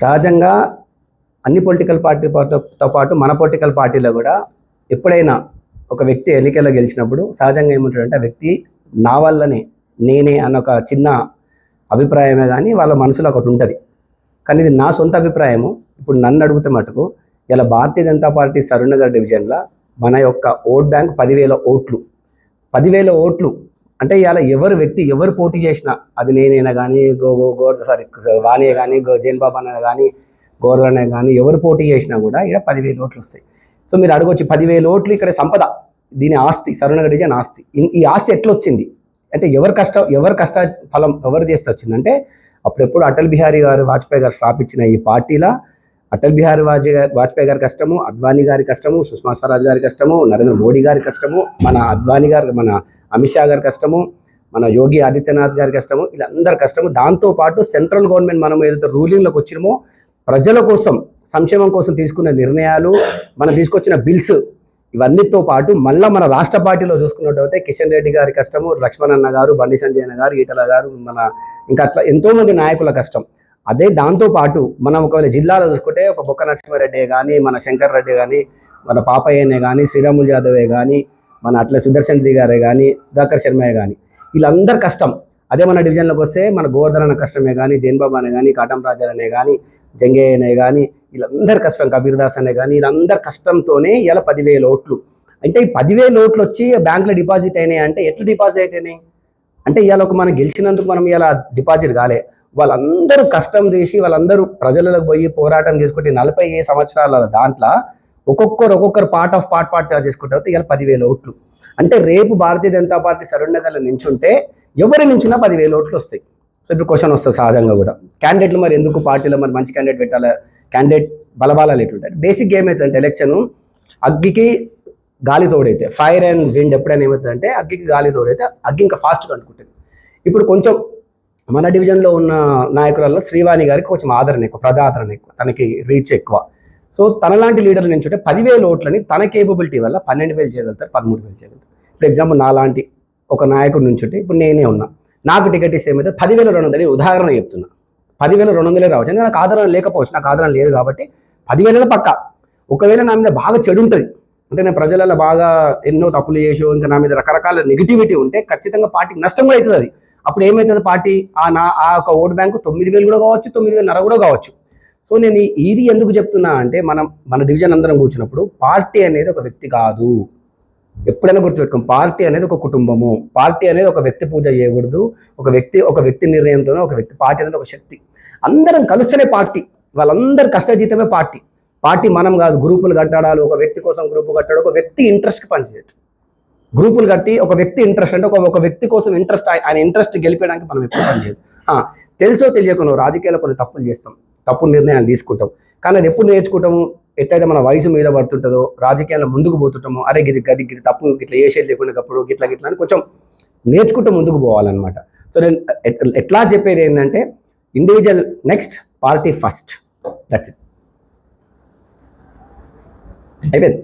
సహజంగా అన్ని పొలిటికల్ పార్టీతో పాటు మన పొలిటికల్ పార్టీలో కూడా ఎప్పుడైనా ఒక వ్యక్తి ఎన్నికల్లో గెలిచినప్పుడు సహజంగా ఏముంటాడంటే ఆ వ్యక్తి నా వల్లనే నేనే అన్న ఒక చిన్న అభిప్రాయమే కానీ వాళ్ళ మనసులో ఒకటి ఉంటుంది. కానీ ఇది నా సొంత అభిప్రాయము. ఇప్పుడు నన్ను అడిగితే మటుకు ఇలా భారతీయ జనతా పార్టీ సరూర్నగర్ డివిజన్లో మన యొక్క ఓట్ బ్యాంక్ పదివేల ఓట్లు. పదివేల ఓట్లు అంటే ఇలా ఎవరు వ్యక్తి ఎవరు పోటీ చేసినా అది నేనైనా కానీ గో గో గోర్ సారీ వాణి కానీ గో జైన్ బాబా అనే కానీ గోర్వనే కానీ ఎవరు పోటీ చేసినా కూడా ఇక్కడ పదివేలు ఓట్లు వస్తాయి. సో మీరు అడగొచ్చు పదివేలు ఓట్లు ఇక్కడ సంపద దీని ఆస్తి సరూనగర్ డివిజన్ ఆస్తి. ఈ ఆస్తి ఎట్లా వచ్చింది అంటే ఎవరు కష్ట ఎవరు కష్ట ఫలం ఎవరు చేస్తే వచ్చిందంటే అప్పుడెప్పుడు అటల్ బిహారీ గారు వాజ్పేయి గారు స్థాపించిన ఈ పార్టీలో అటల్ బిహారీ వాజ్పేయి గారి వాజ్పేయి గారి కష్టము అద్వానీ గారి కష్టము సుష్మా స్వరాజ్ గారి కష్టము నరేంద్ర మోడీ గారి కష్టము మన అద్వానీ గారి మన అమిత్ షా గారి కష్టము మన యోగి ఆదిత్యనాథ్ గారి కష్టము ఇలా అందరి కష్టము. దాంతో పాటు సెంట్రల్ గవర్నమెంట్ మనం ఏదైతే రూలింగ్లోకి వచ్చినామో ప్రజల కోసం సంక్షేమం కోసం తీసుకున్న నిర్ణయాలు మనం తీసుకొచ్చిన బిల్స్ ఇవన్నీతో పాటు మళ్ళీ మన రాష్ట్ర పార్టీలో చూసుకున్నట్టయితే కిషన్ రెడ్డి గారి కష్టము లక్ష్మణ్ అన్న గారు బండి సంజయ్ అన్న గారు ఈటల గారు మన ఇంకా అట్లా ఎంతో మంది నాయకుల కష్టం. అదే దాంతో పాటు మనం ఒకవేళ జిల్లాలో చూసుకుంటే ఒక బొక్క నరసింహారెడ్డి కానీ మన శంకర్ రెడ్డి కానీ మన పాపయ్యనే కానీ శ్రీరాములు యాదవే కానీ మన అట్లా సుదర్శన్ రెడ్డి గారే కానీ సుధాకర్ శర్మయ్య కానీ వీళ్ళందరి కష్టం. అదే మన డివిజన్లోకి వస్తే మన గోవర్ధన్ అన్న కష్టమే కానీ జైన్బాబు అనే కానీ కాటం రాజాలనే కానీ జంగయ్య అనే కానీ వీళ్ళందరి కష్టం కబీర్ దాస్ అనే కానీ వీళ్ళందరి కష్టంతోనే ఇలా పదివేల ఓట్లు. అంటే ఈ పదివేల ఓట్లు వచ్చి బ్యాంకులో డిపాజిట్ అయినాయి అంటే ఎట్లా డిపాజిట్ అయినాయి? అంటే ఇవాళ ఒక మనం గెలిచినందుకు మనం ఇలా డిపాజిట్ కాలే. వాళ్ళందరూ కష్టం చేసి వాళ్ళందరూ ప్రజలకు పోయి పోరాటం చేసుకుంటే నలభై ఏ సంవత్సరాల దాంట్లో ఒక్కొక్కరు ఒక్కొక్కరు పార్ట్ ఆఫ్ పార్ట్ పార్ట్ చేసుకుంటే ఇవాళ పదివేల ఓట్లు. అంటే రేపు భారతీయ జనతా పార్టీ సరుండగల నించుంటే ఎవరి నుంచినా పదివేల ఓట్లు వస్తాయి. సో ఇప్పుడు క్వశ్చన్ వస్తుంది సహజంగా కూడా. క్యాండిడేట్లు మరి ఎందుకు పార్టీలో మరి మంచి క్యాండిడేట్ పెట్టాలి? క్యాండిడేట్ బలబాలాలు ఎట్లుంటాయి బేసిక్ గేమ్ అవుతుందంటే ఎలక్షన్ అగ్గికి గాలి తోడైతే ఫైర్ అండ్ విండ్ ఎప్పుడైనా ఏమవుతుందంటే అగ్గికి గాలి తోడైతే అగ్గి ఇంకా ఫాస్ట్గా అనుకుంటుంది. ఇప్పుడు కొంచెం మన డివిజన్లో ఉన్న నాయకులలో శ్రీవాణి గారికి కొంచెం ఆదరణ ఎక్కువ ప్రజాదరణ ఎక్కువ తనకి రీచ్ ఎక్కువ. సో తనలాంటి లీడర్లు ఉంటే పదివేల ఓట్లని తన కేపబిలిటీ వల్ల పన్నెండు వేలు చేయగలుగుతారు పదమూడు వేలు చేయగలుగుతారు. ఇప్పుడు ఎగ్జాంపుల్ నాలాంటి ఒక నాయకుడి నుంచి ఉంటే ఇప్పుడు నేనే ఉన్నా. నాకు టికెట్ ఇస్తే ఏమైతే పదివేల రెండు వందలు ఉదాహరణ చెప్తున్నా. పదివేల రెండు వందలే రావచ్చు. ఎందుకంటే నాకు ఆదరణ లేకపోవచ్చు నాకు ఆదరణ లేదు కాబట్టి పదివేల పక్క. ఒకవేళ నా మీద బాగా చెడు ఉంటుంది అంటే నేను ప్రజలలో బాగా ఎన్నో తప్పులు చేసో ఇంకా నా మీద రకరకాల నెగిటివిటీ ఉంటే ఖచ్చితంగా పార్టీకి నష్టం కూడా అవుతుంది అది. అప్పుడు ఏమవుతుంది పార్టీ? ఆ నా ఆ ఒక ఓటు బ్యాంకు తొమ్మిది వేలు కూడా కావచ్చు తొమ్మిది వేల నర కూడా కావచ్చు. సో నేను ఇది ఎందుకు చెప్తున్నా అంటే మనం మన డివిజన్ అందరం కూర్చున్నప్పుడు పార్టీ అనేది ఒక వ్యక్తి కాదు. ఎప్పుడైనా గుర్తుపెట్టుకోం పార్టీ అనేది ఒక కుటుంబము. పార్టీ అనేది ఒక వ్యక్తి పూజ చేయకూడదు. ఒక వ్యక్తి ఒక వ్యక్తి నిర్ణయంతోనే ఒక వ్యక్తి పార్టీ అనేది ఒక శక్తి. అందరం కలుస్తేనే పార్టీ. వాళ్ళందరి కష్టజీతమే పార్టీ. పార్టీ మనం కాదు గ్రూపులు కట్టడాలు ఒక వ్యక్తి కోసం గ్రూపు కట్టడం ఒక వ్యక్తి ఇంట్రెస్ట్కి పనిచేయదు. గ్రూపులు కట్టి ఒక వ్యక్తి ఇంట్రెస్ట్ అంటే ఒక ఒక వ్యక్తి కోసం ఇంట్రెస్ట్ ఆయన ఇంట్రెస్ట్ గెలిపేయడానికి మనం ఎప్పుడు పనిచేయదు తెలుసో తెలియకుండా రాజకీయాల్లో కొన్ని తప్పులు చేస్తాం. తప్పు నిర్ణయాలు తీసుకుంటాం. కానీ అది ఎప్పుడు నేర్చుకుంటాము? ఎట్లయితే మన వయసు మీద పడుతుంటుందో రాజకీయాల్లో ముందుకు పోతుంటామో అరే గిది గది గిది తప్పు ఇట్లా చేసేది లేకుండా అప్పుడు గిట్లా గిట్లా అని కొంచెం నేర్చుకుంటూ ముందుకు పోవాలన్నమాట. సో నేను ఎట్లా చెప్పేది ఏంటంటే individual next party first that's it అయిపోయింది.